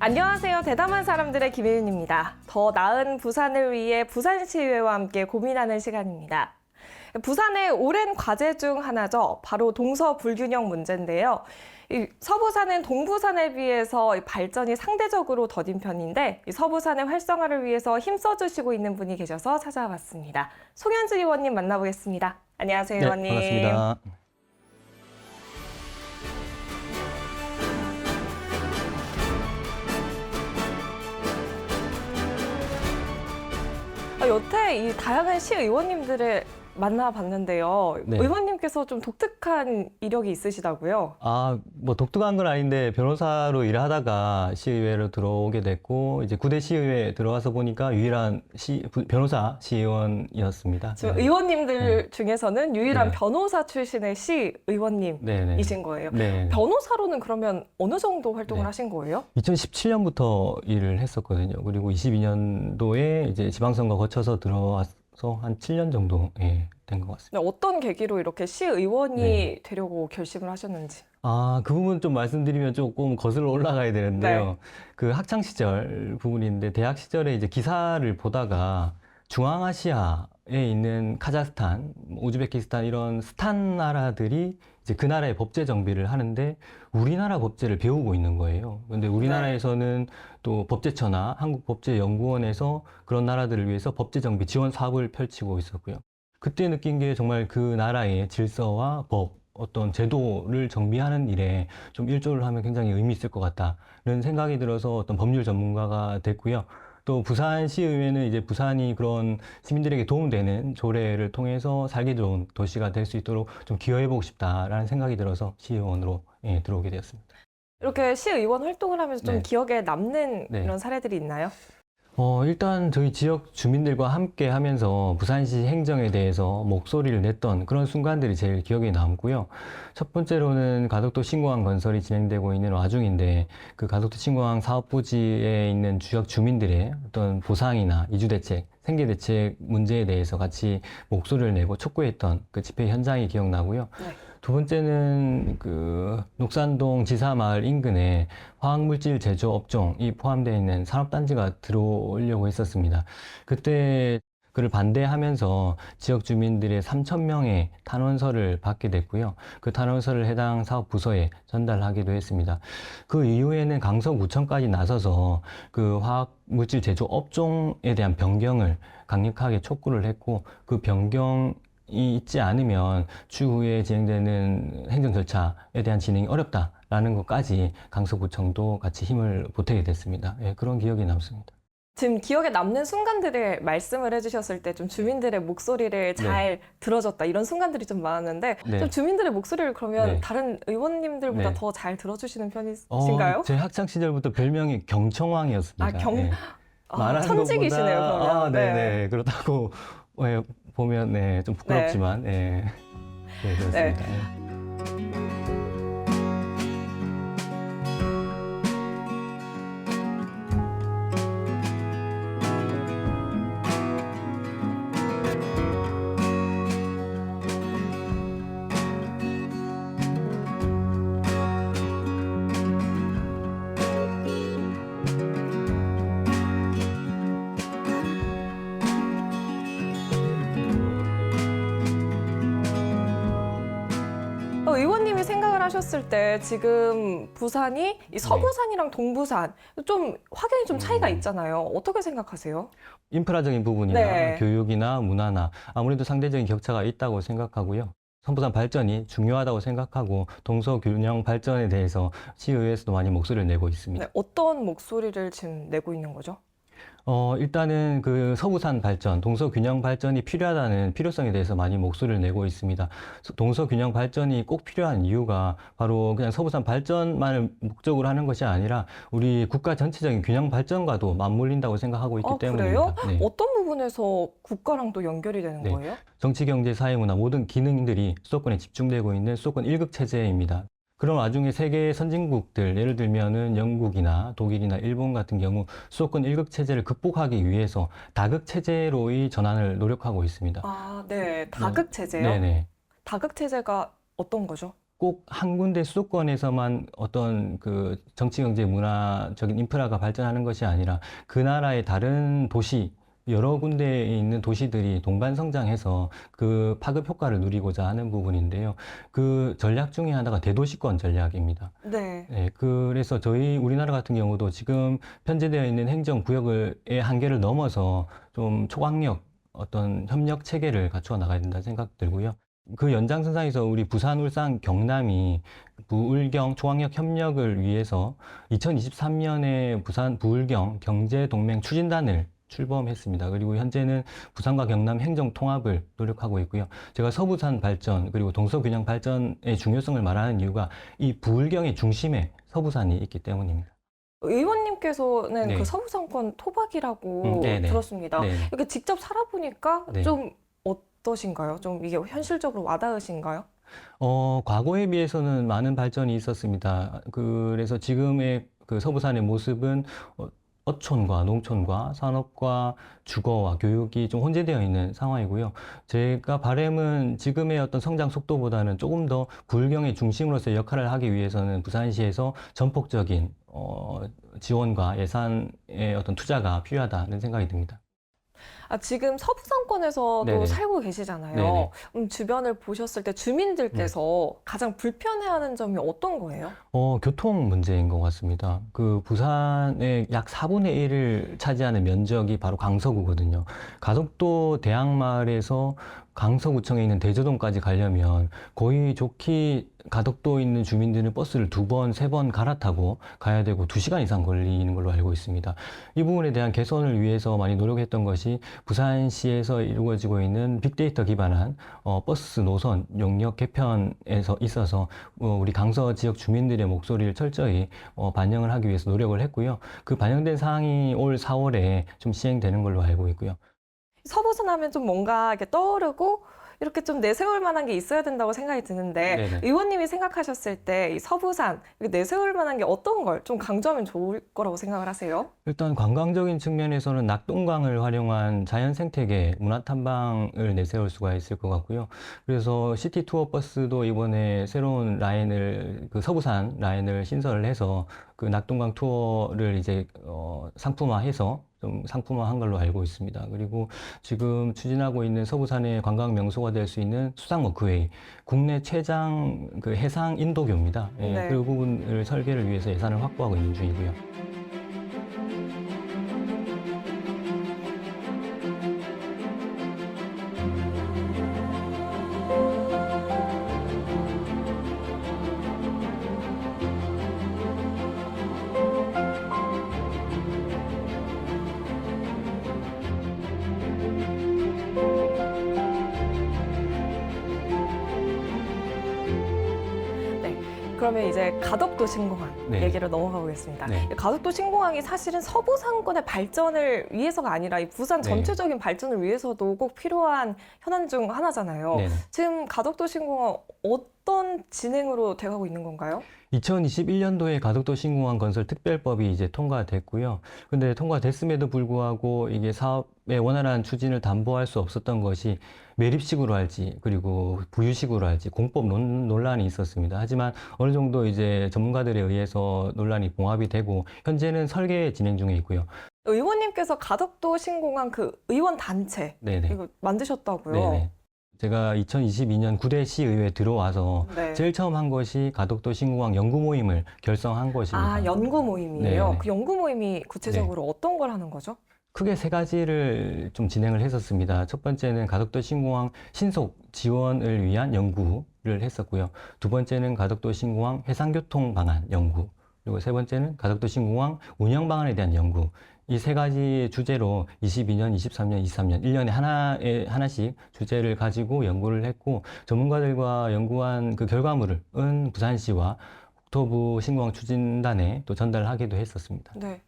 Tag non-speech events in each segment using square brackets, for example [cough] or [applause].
안녕하세요. 대담한 사람들의 김혜윤입니다. 더 나은 부산을 위해 부산시의회와 함께 고민하는 시간입니다. 부산의 오랜 과제 중 하나죠. 바로 동서 불균형 문제인데요. 이 서부산은 동부산에 비해서 이 발전이 상대적으로 더딘 편인데 이 서부산의 활성화를 위해서 힘써주시고 있는 분이 계셔서 찾아왔습니다. 송현주 의원님 만나보겠습니다. 안녕하세요, 네, 의원님. 반갑습니다. 여태 이 다양한 시 의원님들을 만나봤는데요. 네. 의원님께서 좀 독특한 이력이 있으시다고요? 아, 뭐 독특한 건 아닌데 변호사로 일을 하다가 시의회로 들어오게 됐고 이제 구대 시의회에 들어와서 보니까 유일한 시 부- 변호사 시의원이었습니다. 지금 네. 의원님들 중에서는 유일한 네. 변호사 출신의 시 의원님이신 네, 네. 거예요. 네. 변호사로 그러면 어느 정도 활동을 네. 하신 거예요? 2017년부터 일을 했었거든요. 그리고 22년도에 이제 지방선거 거쳐서 들어와서 한 7년 정도 예, 된 것 같습니다. 네, 어떤 계기로 이렇게 시 의원이 네. 되려고 결심을 하셨는지. 아, 그 부분 좀 말씀드리면 조금 거슬러 올라가야 되는데요. 네. 그 학창 시절 부분인데 대학 시절에 이제 기사를 보다가 중앙아시아에 있는 카자흐스탄, 뭐 우즈베키스탄 이런 스탄 나라들이 이제 그 나라의 법제 정비를 하는데 우리나라 법제를 배우고 있는 거예요. 근데 우리나라에서는 또 법제처나 한국법제연구원에서 그런 나라들을 위해서 법제 정비 지원 사업을 펼치고 있었고요. 그때 느낀 게 정말 그 나라의 질서와 법, 어떤 제도를 정비하는 일에 좀 일조를 하면 굉장히 의미 있을 것 같다는 생각이 들어서 어떤 법률 전문가가 됐고요. 또 부산시의회는 이제 부산이 그런 시민들에게 도움되는 조례를 통해서 살기 좋은 도시가 될 수 있도록 좀 기여해보고 싶다라는 생각이 들어서 시의원으로 예, 들어오게 되었습니다. 이렇게 시 의원 활동을 하면서 좀 네. 기억에 남는 네. 이런 사례들이 있나요? 어, 일단 저희 지역 주민들과 함께 하면서 부산시 행정에 대해서 목소리를 냈던 그런 순간들이 제일 기억에 남고요. 첫 번째로는 가덕도 신공항 건설이 진행되고 있는 와중인데 그 가덕도 신공항 사업 부지에 있는 지역 주민들의 어떤 보상이나 이주 대책, 생계 대책 문제에 대해서 같이 목소리를 내고 촉구했던 그 집회 현장이 기억나고요. 네. 두 번째는 그 녹산동 지사마을 인근에 화학물질 제조 업종이 포함되어 있는 산업단지가 들어오려고 했었습니다. 그때 그를 반대하면서 지역 주민들의 3천 명의 탄원서를 받게 됐고요. 그 탄원서를 해당 사업 부서에 전달하기도 했습니다. 그 이후에는 강서구청까지 나서서 그 화학 물질 제조 업종에 대한 변경을 강력하게 촉구를 했고 그 변경 이 있지 않으면 추후에 진행되는 행정 절차에 대한 진행이 어렵다라는 것까지 강서구청도 같이 힘을 보태게 됐습니다. 예, 그런 기억이 남습니다. 지금 기억에 남는 순간들을 말씀을 해주셨을 때 좀 주민들의 목소리를 잘 들어줬다 이런 순간들이 좀 많았는데 네. 좀 주민들의 목소리를 그러면 네. 다른 의원님들보다 네. 더잘 들어주시는 편이신가요? 어, 제 학창 시절부터 별명이 경청왕이었습니다. 아, 경- 예. 아, 천직이시네요 그러면. 아, 네네. 그렇다고 예, 보면 네, 좀 부끄럽지만 예. [laughs] 네, 그렇습니다. 예. 하셨을 때 지금 부산이 이 서부산이랑 동부산 좀 확연히 좀 차이가 네. 음. 있잖아요. 어떻게 생각하세요? 인프라적인 부분이나 네. 교육이나 문화나 아무래도 상대적인 격차가 있다고 생각하고요. 선부산 발전이 중요하다고 생각하고 동서균형 발전에 대해서 시의회에서도 많이 목소리를 내고 있습니다. 네, 어떤 목소리를 지금 내고 있는 거죠? 어, 일단은 그 서부산 발전, 동서균형 발전이 필요하다는 필요성에 대해서 많이 목소리를 내고 있습니다. 서- 동서균형 발전이 꼭 필요한 이유가 바로 그냥 서부산 발전만을 목적으로 하는 것이 아니라 우리 국가 전체적인 균형 발전과도 맞물린다고 생각하고 있기 아, 때문입니다. 그래요? 네. 어떤 부분에서 국가랑 또 연결이 되는 네. 거예요? 정치, 경제, 사회, 문화 모든 기능들이 수도권에 집중되고 있는 수도권 일극 체제입니다. 그런 와중에 세계 선진국들, 예를 들면은 영국이나 독일이나 일본 같은 경우 수도권 일극 체제를 극복하기 위해서 다극 체제로의 전환을 노력하고 있습니다. 아, 네. 다극 체제요? 네네. 다극 체제가 어떤 거죠? 꼭 한 군데 수도권에서만 어떤 그 정치, 경제, 문화적인 인프라가 발전하는 것이 아니라 그 나라의 다른 도시, 여러 군데에 있는 도시들이 동반 성장해서 그 파급 효과를 누리고자 하는 부분인데요. 그 전략 중에 하나가 대도시권 전략입니다. 네. 네, 그래서 저희 우리나라 같은 경우도 지금 편제되어 있는 행정 구역의 한계를 넘어서 좀 초강력 어떤 협력 체계를 갖추어 나가야 된다 생각 들고요. 그 연장선상에서 우리 부산, 울산, 경남이 부울경 초강력 협력을 위해서 2023년에 부산 부울경 경제동맹 추진단을 출범했습니다. 그리고 현재는 부산과 경남 행정 통합을 노력하고 있고요. 제가 서부산 발전 그리고 동서균형 발전의 중요성을 말하는 이유가 이 부울경의 중심에 서부산이 있기 때문입니다. 의원님께서는 네. 그 서부상권 토박이라고 음, 네네. 들었습니다. 네. 이렇게 직접 살아보니까 네. 좀 어떠신가요? 좀 이게 현실적으로 와닿으신가요? 어, 과거에 비해서는 많은 발전이 있었습니다. 그래서 지금의 그 서부산의 모습은 어, 어촌과 농촌과 산업과 주거와 교육이 좀 혼재되어 있는 상황이고요. 제가 바람은 지금의 어떤 성장 속도보다는 조금 더 불경의 중심으로서 역할을 하기 위해서는 부산시에서 전폭적인 어, 지원과 예산의 어떤 투자가 필요하다는 생각이 듭니다. 아, 지금 서부 상권에서도 네네. 살고 계시잖아요. 네네. 음, 주변을 보셨을 때 주민들께서 가장 불편해하는 점이 어떤 거예요? 어, 교통 문제인 것 같습니다. 그 부산의 약 4분의 1을 차지하는 면적이 바로 강서구거든요. 가덕도 대학마을에서 강서구청에 있는 대저동까지 가려면 거의 좋게 가덕도에 있는 주민들은 버스를 두 번, 세 번 갈아타고 가야 되고 두 시간 이상 걸리는 걸로 알고 있습니다. 이 부분에 대한 개선을 위해서 많이 노력했던 것이 부산시에서 이루어지고 있는 빅데이터 기반한 어, 버스 노선 용역 개편에서 있어서 어, 우리 강서 지역 주민들의 목소리를 철저히 어, 반영을 하기 위해서 노력을 했고요. 그 반영된 사항이 올 4월에 좀 시행되는 걸로 알고 있고요. 서부산 하면 좀 뭔가 이렇게 떠오르고 이렇게 좀 내세울 만한 게 있어야 된다고 생각이 드는데 네네. 의원님이 생각하셨을 때 이 서부산 이렇게 내세울 만한 게 어떤 걸 좀 강조하면 좋을 거라고 생각을 하세요? 일단 관광적인 측면에서는 낙동강을 활용한 자연 생태계 문화 탐방을 내세울 수가 있을 것 같고요. 그래서 시티 투어 버스도 이번에 새로운 라인을 그 서부산 라인을 신설을 해서 그 낙동강 투어를 이제 어, 상품화해서 좀 상품화한 걸로 알고 있습니다. 그리고 지금 추진하고 있는 서부산의 관광 명소가 될 수 있는 수상 워크웨이 국내 최장 그 해상 인도교입니다. 예, 네. 그 부분을 설계를 위해서 예산을 확보하고 있는 중이고요. 그러면 이제 가덕도 신공항 네. 얘기로 넘어가 보겠습니다. 네. 가덕도 신공항이 사실은 서부 상권의 발전을 위해서가 아니라 이 부산 네. 전체적인 발전을 위해서도 꼭 필요한 현안 중 하나잖아요. 네네. 지금 가덕도 신공항 어떤 진행으로 돼가고 있는 건가요? 2021년도에 가덕도 신공항 건설 특별법이 이제 통과됐고요. 근데 통과됐음에도 불구하고 이게 사업의 원활한 추진을 담보할 수 없었던 것이 매립식으로 할지 그리고 부유식으로 할지 공법 논, 논란이 있었습니다. 하지만 어느 정도 이제 전문가들에 의해서 논란이 봉합이 되고 현재는 설계 진행 중에 있고요. 의원님께서 가덕도 신공항 그 의원 단체 네네. 이거 만드셨다고요? 네네. 제가 2022년 구대 시의회에 들어와서 네. 제일 처음 한 것이 가덕도 신공항 연구 모임을 결성한 것입니다. 아 연구 모임이에요. 네네. 그 연구 모임이 구체적으로 어떤 걸 하는 거죠? 크게 세 가지를 좀 진행을 했었습니다. 첫 번째는 가덕도 신공항 신속 지원을 위한 연구를 했었고요. 두 번째는 가덕도 신공항 해상교통 방안 연구. 그리고 세 번째는 가덕도 신공항 운영 방안에 대한 연구. 이 세 가지 주제로 22년, 23년, 23년, 1년에 하나에, 하나씩 주제를 가지고 연구를 했고, 전문가들과 연구한 그 결과물은 부산시와 국토부 신공항 추진단에 또 전달하기도 했었습니다. 네.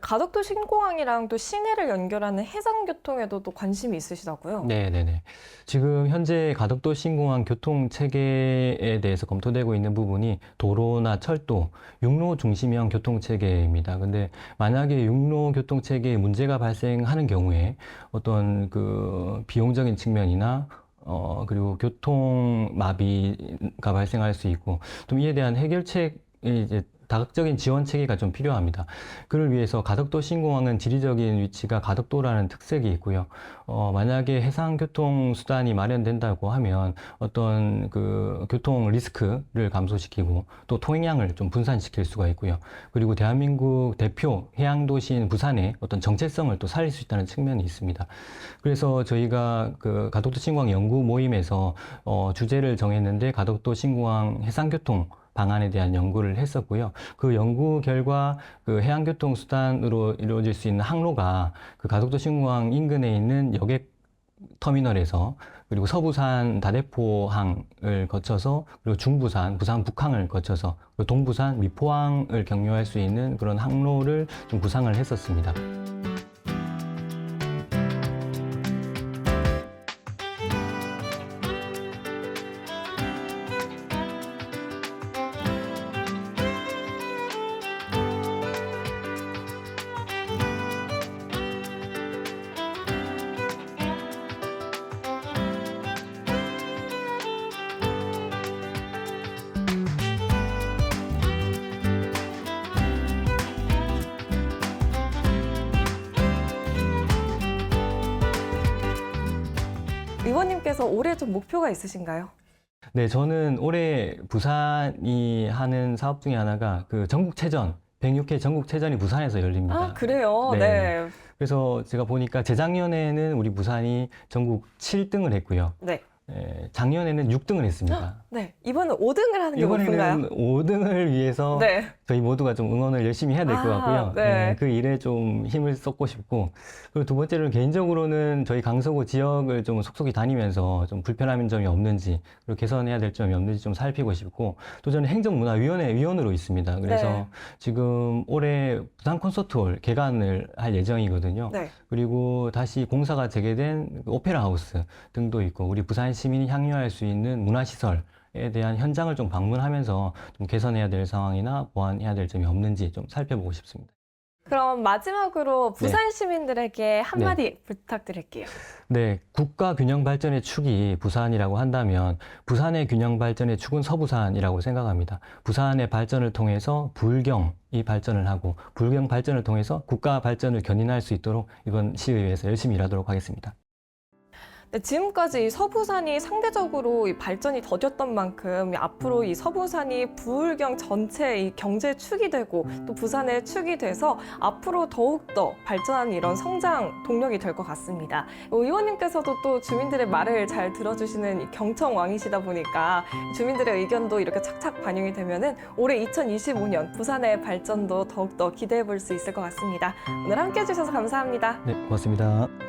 가덕도 신공항이랑 또 시내를 연결하는 해상 교통에도 또 관심이 있으시다고요? 네 네 네. 지금 현재 가덕도 신공항 교통 체계에 대해서 검토되고 있는 부분이 도로나 철도, 육로 중심형 교통 체계입니다. 근데 만약에 육로 교통 체계에 문제가 발생하는 경우에 어떤 그 비용적인 측면이나 어, 그리고 교통 마비가 발생할 수 있고 좀 이에 대한 해결책 이 이제 다각적인 지원 체계가 좀 필요합니다. 그를 위해서 가덕도 신공항은 지리적인 위치가 가덕도라는 특색이 있고요. 어, 만약에 해상 교통 수단이 마련된다고 하면 어떤 그 교통 리스크를 감소시키고 또 통행량을 좀 분산시킬 수가 있고요. 그리고 대한민국 대표 해양 도시인 부산의 어떤 정체성을 또 살릴 수 있다는 측면이 있습니다. 그래서 저희가 그 가덕도 신공항 연구 모임에서 어, 주제를 정했는데 가덕도 신공항 해상 교통 방안에 대한 연구를 했었고요. 그 연구 결과 그 해양교통 수단으로 이루어질 수 있는 항로가 그 가덕도 신공항 인근에 있는 여객 터미널에서 그리고 서부산 다대포항을 거쳐서 그리고 중부산 부산 북항을 거쳐서 그리고 동부산 미포항을 경유할 수 있는 그런 항로를 좀 구상을 했었습니다. 의원님께서 올해 좀 목표가 있으신가요? 네, 저는 올해 부산이 하는 사업 중에 하나가 그 전국체전, 106회 전국체전이 부산에서 열립니다. 아, 그래요? 네. 네. 그래서 제가 보니까 재작년에는 우리 부산이 전국 7등을 했고요. 네. 예, 작년에는 6등을 했습니다. 네. 이번은 5등을 하는 게 목표인가요? 이번에는 5등을 위해서 네. 저희 모두가 좀 응원을 열심히 해야 될 것 아, 같고요. 네. 예, 그 일에 좀 힘을 쏟고 싶고 그리고 두 번째로는 개인적으로는 저희 강서구 지역을 좀 속속히 다니면서 좀 불편한 점이 없는지 그리고 개선해야 될 점이 없는지 좀 살피고 싶고 또 저는 행정문화위원회 위원으로 있습니다. 그래서 네. 지금 올해 부산 콘서트홀 개관을 할 예정이거든요. 네. 그리고 다시 공사가 재개된 그 오페라 하우스 등도 있고 우리 부산 시민이 향유할 수 있는 문화시설 에 대한 현장을 좀 방문하면서 좀 개선해야 될 상황이나 보완해야 될 점이 없는지 좀 살펴보고 싶습니다. 그럼 마지막으로 네. 부산 시민들에게 한마디 부탁드릴게요. 네, 국가 균형 발전의 축이 부산이라고 한다면 부산의 균형 발전의 축은 서부산이라고 생각합니다. 부산의 발전을 통해서 불경이 발전을 하고 불경 발전을 통해서 국가 발전을 견인할 수 있도록 이번 시의회에서 열심히 일하도록 하겠습니다. 네, 지금까지 이 서부산이 상대적으로 이 발전이 더뎠던 만큼 이 앞으로 이 서부산이 부울경 전체 이 경제 축이 되고 또 부산의 축이 돼서 앞으로 더욱더 발전하는 이런 성장 동력이 될 것 같습니다. 의원님께서도 또 주민들의 말을 잘 들어주시는 이 경청왕이시다 보니까 주민들의 의견도 이렇게 착착 반영이 되면은 올해 2025년 부산의 발전도 더욱더 기대해 볼 수 있을 것 같습니다. 오늘 함께 해주셔서 감사합니다. 네, 고맙습니다.